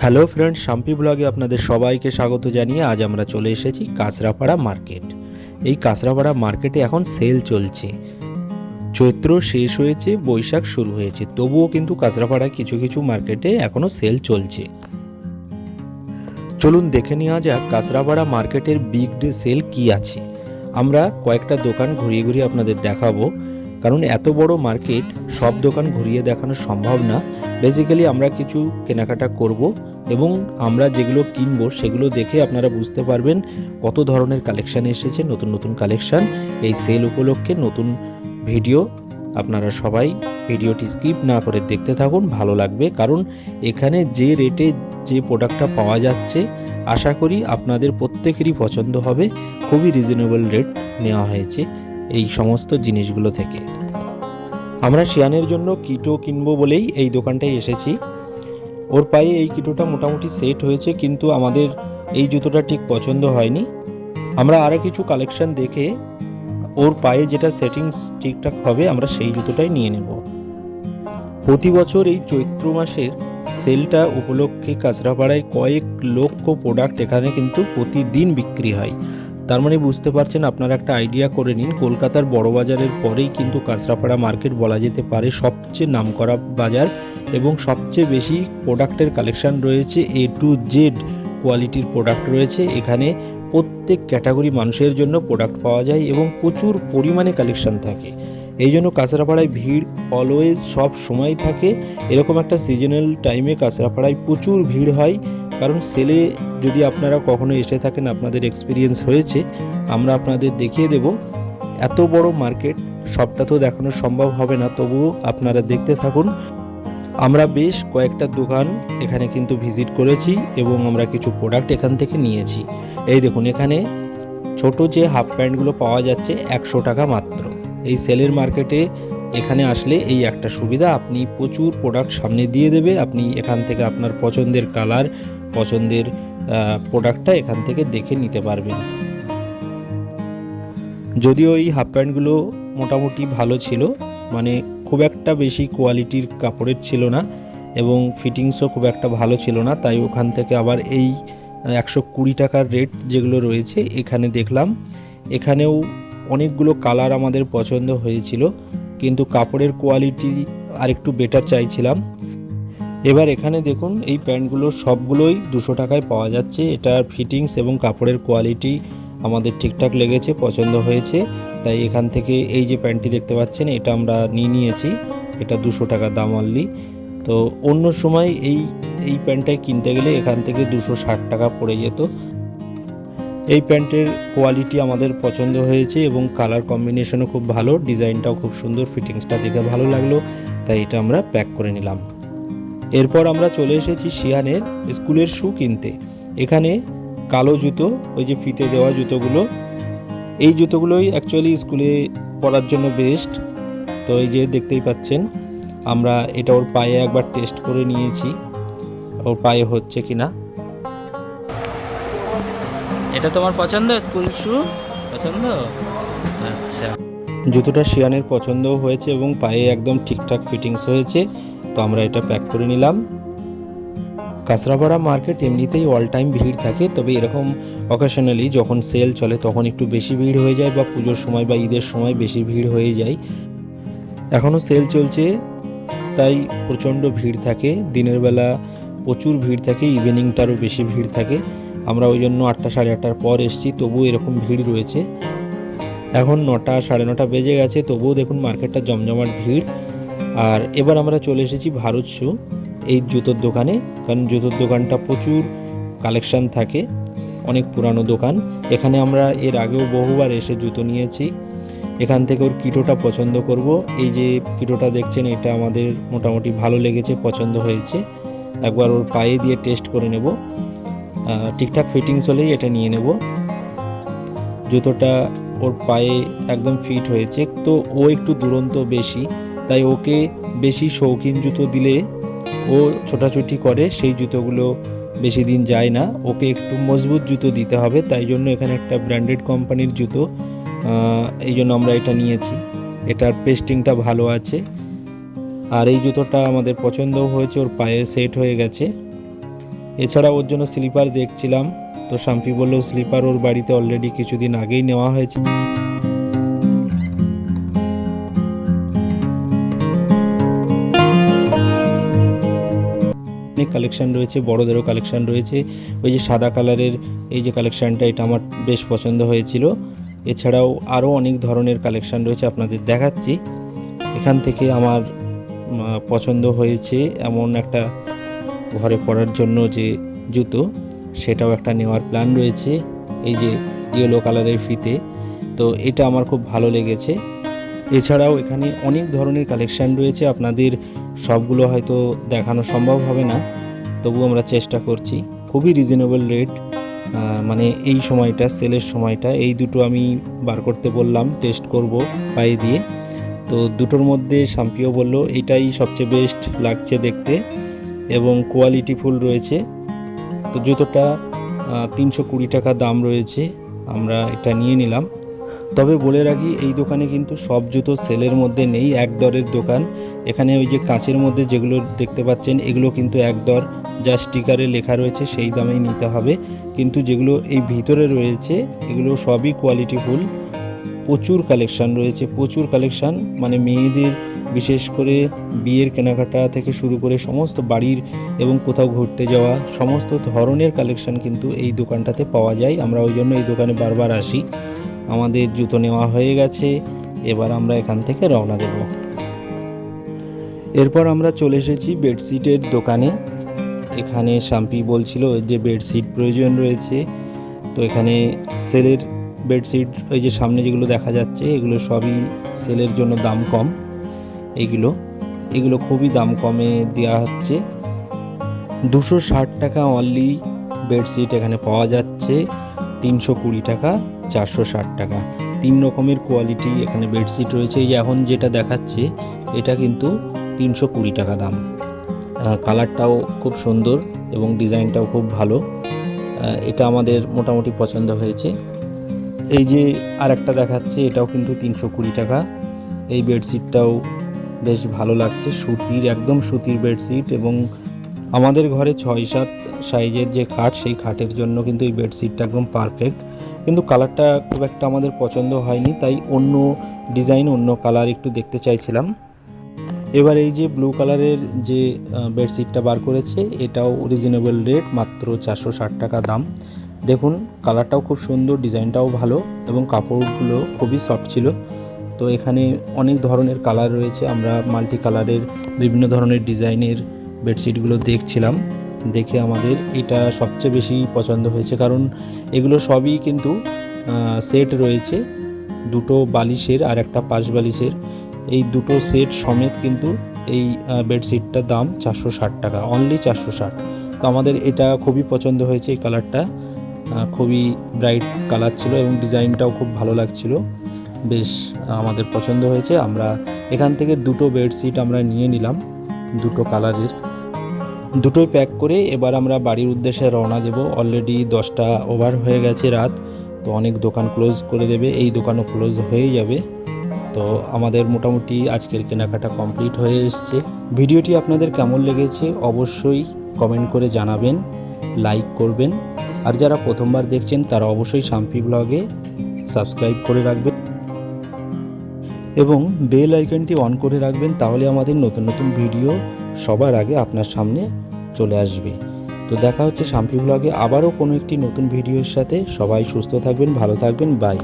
Hello friends, শাম্পি ব্লগে আপনাদের সবাইকে স্বাগত জানিয়ে আজ আমরা চলে এসেছি কাঁচরাপাড়া মার্কেট। এই কাঁচরাপাড়া মার্কেটে এখন সেল চলছে। চৈত্র শেষ হয়েছে, বৈশাখ শুরু হয়েছে, তবুও কিন্তু কাঁচরাপাড়ায় কিছু কিছু মার্কেটে এখনও সেল চলছে। চলুন দেখে নেওয়া যাক কাঁচরাপাড়া মার্কেটের বিগ ডে সেল কি আছে। আমরা কয়েকটা দোকান ঘুরিয়ে ঘুরিয়ে আপনাদের দেখাবো। কারণ এত বড় মার্কেট সব দোকান ঘুরিয়ে দেখানো সম্ভব না। বেসিক্যালি আমরা কিছু কেনাকাটা করব এবং আমরা যেগুলো কিনবো সেগুলো দেখে আপনারা বুঝতে পারবেন কত ধরনের কালেকশান এসেছে, নতুন নতুন কালেকশান এই সেল উপলক্ষে নতুন ভিডিও আপনারা সবাই ভিডিওটি স্কিপ না করে দেখতে থাকুন, ভালো লাগবে। কারণ এখানে যে রেটে যে প্রোডাক্টটা পাওয়া যাচ্ছে, আশা করি আপনাদের প্রত্যেকেরই পছন্দ হবে। খুবই রিজনেবল রেট নেওয়া হয়েছে এই সমস্ত জিনিসগুলো থেকে। আমরা শিয়ানের জন্য কিটো কিনবো বলেই এই দোকানটায় এসেছি। ওর পায়ে এই কিটোটা মোটামুটি সেট হয়েছে, কিন্তু আমাদের এই জুতোটা ঠিক পছন্দ হয়নি। আমরা আরও কিছু কালেকশন দেখে ওর পায়ে যেটা সেটিংস ঠিকঠাক হবে, আমরা সেই জুতোটাই নিয়ে নেব। প্রতি বছর এই চৈত্র মাসের সেলটা উপলক্ষে কাঁচরাপাড়ায় কয়েক লক্ষ প্রোডাক্ট এখানে কিন্তু প্রতিদিন বিক্রি হয়। তার মানে বুঝতে পারছেন, আপনারা একটা আইডিয়া করে নিন, কলকাতার বড় বাজারের পরেই কিন্তু কাঁচরাপাড়া মার্কেট বলা যেতে পারে সবচেয়ে নামকরা বাজার এবং সবচেয়ে বেশি প্রোডাক্টের কালেকশন রয়েছে এ টু জেড কোয়ালিটির প্রোডাক্ট রয়েছে। এখানে প্রত্যেক ক্যাটাগরি মানুষের জন্য প্রোডাক্ট পাওয়া যায় এবং প্রচুর পরিমাণে কালেকশন থাকে। এই জন্য কাঁচরাপাড়ায় ভিড় অলওয়েজ সব সময় থাকে। এরকম একটা সিজনাল টাইমে কাঁচরাপাড়ায় প্রচুর ভিড় হয়। কারণ সেলে যদি আপনারা কখনো এসে থাকেন, আপনাদের এক্সপিরিয়েন্স হয়েছে, আমরা আপনাদের দেখিয়ে দেব, এত বড় মার্কেট সবটা তো দেখানো সম্ভব হবে না, তবুও আপনারা দেখতে থাকুন। আমরা বেশ কয়েকটা দোকান এখানে কিন্তু ভিজিট করেছি এবং আমরা কিছু প্রোডাক্ট এখান থেকে নিয়েছি। এই দেখুন, এখানে ছোট যে হাফ প্যান্টগুলো পাওয়া যাচ্ছে, একশো টাকা মাত্র। এই সেলের মার্কেটে এখানে আসলে এই একটা সুবিধা, আপনি প্রচুর প্রোডাক্ট সামনে দিয়ে দেবে, আপনি এখান থেকে আপনার পছন্দের কালার পছন্দের প্রোডাক্টটা এখান থেকে দেখে নিতে পারবেন। যদিও এই হাফ প্যান্টগুলো মোটামুটি ভালো ছিল মানে খুব একটা বেশি কোয়ালিটির কাপড়ের ছিল না এবং ফিটিংসও খুব একটা ভালো ছিল না, তাই ওখান থেকে আবার এই একশো কুড়ি টাকার রেট যেগুলো রয়েছে এখানে দেখলাম। এখানেও অনেকগুলো কালার আমাদের পছন্দ হয়েছিল, কিন্তু কাপড়ের কোয়ালিটি আরেকটু বেটার চাইছিলাম। এবার এখানে দেখুন, এই প্যান্টগুলো সবগুলোই দুশো টাকায় পাওয়া যাচ্ছে। এটার ফিটিংস এবং কাপড়ের কোয়ালিটি আমাদের ঠিকঠাক লেগেছে, পছন্দ হয়েছে। তাই এখান থেকে এই যে প্যান্টটি দেখতে পাচ্ছেন, এটা আমরা নিয়ে নিয়েছি। এটা দুশো টাকা দাম অনলি তো অন্য সময় এই এই প্যান্টটাই কিনতে গেলে এখান থেকে দুশো ষাট টাকা পড়ে যেত। এই প্যান্টের কোয়ালিটি আমাদের পছন্দ হয়েছে এবং কালার কম্বিনেশনও খুব ভালো, ডিজাইনটাও খুব সুন্দর, ফিটিংসটা দেখে ভালো লাগল। তাই এটা আমরা প্যাক করে নিলাম। এরপর আমরা চলে এসেছি শিয়ানের স্কুলের শ্যু কিনতে। এখানে কালো জুতো ওই যে ফিতে দেওয়া জুতোগুলো এই জুতোগুলোই অ্যাকচুয়ালি স্কুলে পরার জন্য বেস্ট তো এই যে দেখতেই পাচ্ছেন আমরা এটা ওর পায়ে একবার টেস্ট করে নিয়েছি ওর পায়ে হচ্ছে কি না এটা তোমার পছন্দ স্কুল শু? পছন্দ? আচ্ছা। জুতোটা শিয়ানের পছন্দও হয়েছে এবং পায়ে একদম ঠিকঠাক ফিটিংস হয়েছে। তো আমরা এটা প্যাক করে নিলাম। কাঁচরাপাড়া মার্কেট এমনিতেই অল টাইম ভিড় থাকে, তবে এরকম অকেশনালি যখন সেল চলে তখন একটু বেশি ভিড় হয়ে যায় বা পুজোর সময় বা ঈদের সময় বেশি ভিড় হয়ে যায়। এখনও সেল চলছে, তাই প্রচণ্ড ভিড় থাকে। দিনের বেলা প্রচুর ভিড় থাকে ইভিনিংটারও বেশি ভিড় থাকে। আমরা ওই জন্য আটটা সাড়ে আটটার পর এসেছি, তবুও এরকম ভিড় রয়েছে। এখন নটা সাড়ে নটা বেজে গেছে, তবুও দেখুন মার্কেটটা জমজমাট ভিড়। আর এবার আমরা চলে এসেছি ভারত শু, এই জুতোর দোকানে, কারণ জুতোর দোকানটা প্রচুর কালেকশন থাকে, অনেক পুরানো দোকান। এখানে আমরা এর আগেও বহুবার এসে জুতো নিয়েছি। এখান থেকে ওর কিটোটা পছন্দ করব। এই যে কিটোটা দেখছেন, এটা আমাদের মোটামুটি ভালো লেগেছে, পছন্দ হয়েছে। একবার ওর পায়ে দিয়ে টেস্ট করে নেব। ঠিকঠাক ফিটিংস হলেই এটা নিয়ে নেব। জুতোটা ওর পায়ে একদম ফিট হয়েছে। তো ও একটু দুরন্ত বেশি। তাই ওকে বেশি শৌখিন জুতো দিলে ও ছোটাছুটি করে, সেই জুতোগুলো বেশি দিন যায় না। ওকে একটু মজবুত জুতো দিতে হবে, তাই জন্য এখানে একটা ব্র্যান্ডেড কোম্পানির জুতো এই জন্য আমরা এটা নিয়েছি। এটার পেস্টিংটা ভালো আছে। আর এই জুতোটা আমাদের পছন্দও হয়েছে, ওর পায়ে সেট হয়ে গেছে। এছাড়া ওর জন্য স্লিপার দেখছিলাম, তো শাম্পি বলল স্লিপার ওর বাড়িতে অলরেডি কিছুদিন আগেই নেওয়া হয়েছে। অনেক কালেকশন রয়েছে, বড়দেরও কালেকশন রয়েছে। ওই যে সাদা কালারের এই যে কালেকশনটা এটা আমার বেশ পছন্দ হয়েছিল। এছাড়াও আরও অনেক ধরনের কালেকশান রয়েছে আপনাদের দেখাচ্ছি। এখান থেকে আমার পছন্দ হয়েছে এমন একটা ঘরে পরার জন্য যে জুতো, সেটাও একটা নেওয়ার প্ল্যান রয়েছে। এই যে ইয়েলো কালারের ফিতে। তো এটা আমার খুব ভালো লেগেছে। এছাড়াও এখানে অনেক ধরনের কালেকশান রয়েছে। আপনাদের সবগুলো হয়তো দেখানো সম্ভব হবে না তবু আমরা চেষ্টা করছি। খুবই রিজনেবল রেট মানে এই সময়টা সেলের সময়টা, এই দুটো আমি বার করতে বললাম টেস্ট করব পায়ে দিয়ে। তো দুটোর মধ্যে শাম্পিও বলল, এটাই সবচেয়ে বেস্ট লাগছে দেখতে এবং কোয়ালিটি ফুল রয়েছে। তো জুতোটা তিনশো কুড়ি টাকা দাম রয়েছে, আমরা এটা নিয়ে নিলাম। তবে বলে রাখি, এই দোকানে কিন্তু সব জুতো সেলের মধ্যে নেই, এক দরের দোকান। এখানে ওই যে কাঁচের মধ্যে যেগুলো দেখতে পাচ্ছেন, এগুলো কিন্তু এক দর। যা স্টিকারে লেখা রয়েছে, সেই দামেই নিতে হবে। কিন্তু যেগুলো এই ভিতরে রয়েছে, এগুলো সবই কোয়ালিটি ফুল প্রচুর কালেকশন রয়েছে, প্রচুর কালেকশন মানে মেয়েদের, বিশেষ করে বিয়ের কেনাকাটা থেকে শুরু করে সমস্ত বাড়ির এবং কোথাও ঘুরতে যাওয়া, সমস্ত ধরনের কালেকশন কিন্তু এই দোকানটাতে পাওয়া যায়। আমরা ওই জন্য এই দোকানে বারবার আসি। আমাদের জুতো নেওয়া হয়ে গেছে। এবার আমরা এখান থেকে রওনা দেব। এরপর আমরা চলে এসেছি বেডশিটের দোকানে। এখানে শাম্পি বলছিল যে বেডশিট প্রয়োজন রয়েছে। তো এখানে সেলের বেডশিট, ওই যে সামনে যেগুলো দেখা যাচ্ছে, এগুলো সবই সেলের জন্য দাম কম। এইগুলো এগুলো খুবই দাম কমে দেওয়া হচ্ছে। দুশো ষাট টাকা অনলি বেডশিট এখানে পাওয়া যাচ্ছে। তিনশো কুড়ি টাকা চারশো ষাট টাকা। তিন রকমের কোয়ালিটি এখানে বেডশিট রয়েছে। এই এখন যেটা দেখাচ্ছে, এটা কিন্তু তিনশো কুড়ি টাকা দাম। কালারটাও খুব সুন্দর এবং ডিজাইনটাও খুব ভালো। এটা আমাদের মোটামুটি পছন্দ হয়েছে। এই যে আর একটা দেখাচ্ছে, এটাও কিন্তু তিনশো কুড়ি টাকা। এই বেডশিটটাও বেশ ভালো লাগছে। সুতির, একদম সুতির বেডশিট এবং আমাদের ঘরে ছয় সাত সাইজের যে খাট, সেই খাটের জন্য কিন্তু এই বেডশিটটা একদম পারফেক্ট কিন্তু কালারটা খুব একটা আমাদের পছন্দ হয়নি, তাই অন্য ডিজাইন অন্য কালার একটু দেখতে চাইছিলাম। এবার এই যে ব্লু কালারের যে বেডশিটটা বার করেছে, এটাও রিজনেবল রেট মাত্র চারশো ষাট টাকা দাম। দেখুন কালারটাও খুব সুন্দর ডিজাইনটাও ভালো, এবং কাপড়গুলো খুবই সফট ছিল। তো এখানে অনেক ধরনের কালার রয়েছে, আমরা মাল্টি কালারের বিভিন্ন ধরনের ডিজাইনের বেডশিটগুলো দেখছিলাম, দেখে আমাদের এটা সবচেয়ে বেশি পছন্দ হয়েছে। কারণ এগুলো সবই কিন্তু সেট রয়েছে, দুটো বালিশের আর একটা পাশ বালিশের। এই দুটো সেট সমেত কিন্তু এই বেডশিটটার দাম চারশো ষাট টাকা অনলি চারশো ষাট। তো আমাদের এটা খুবই পছন্দ হয়েছে এই কালারটা খুবই ব্রাইট কালার ছিল এবং ডিজাইনটাও খুব ভালো লাগছিল। বেশ, আমাদের পছন্দ হয়েছে। আমরা এখান থেকে দুটো বেডশিট আমরা নিয়ে নিলাম, দুটো কালারের। দুটোই প্যাক করে এবার আমরা বাড়ির উদ্দেশ্যে রওনা দেব। অলরেডি দশটা ওভার হয়ে গেছে রাত, তো অনেক দোকান ক্লোজ করে দেবে। এই দোকানও ক্লোজ হয়ে যাবে। তো আমাদের মোটামুটি আজকের কেনাকাটা কমপ্লিট হয়ে এসছে। ভিডিওটি আপনাদের কেমন লেগেছে অবশ্যই কমেন্ট করে জানাবেন লাইক করবেন। আর যারা প্রথমবার দেখছেন, তারা অবশ্যই শাম্পি ব্লগে সাবস্ক্রাইব করে রাখবেন। এবং বেল আইকনটি অন করে রাখবেন, তাহলে আমাদের নতুন নতুন ভিডিও সবার আগে আপনার সামনে চলে আসবে। তো দেখা হচ্ছে শাম্পি ব্লগে আবারও কোনো একটি নতুন ভিডিওর সাথে। সবাই সুস্থ থাকবেন, ভালো থাকবেন বাই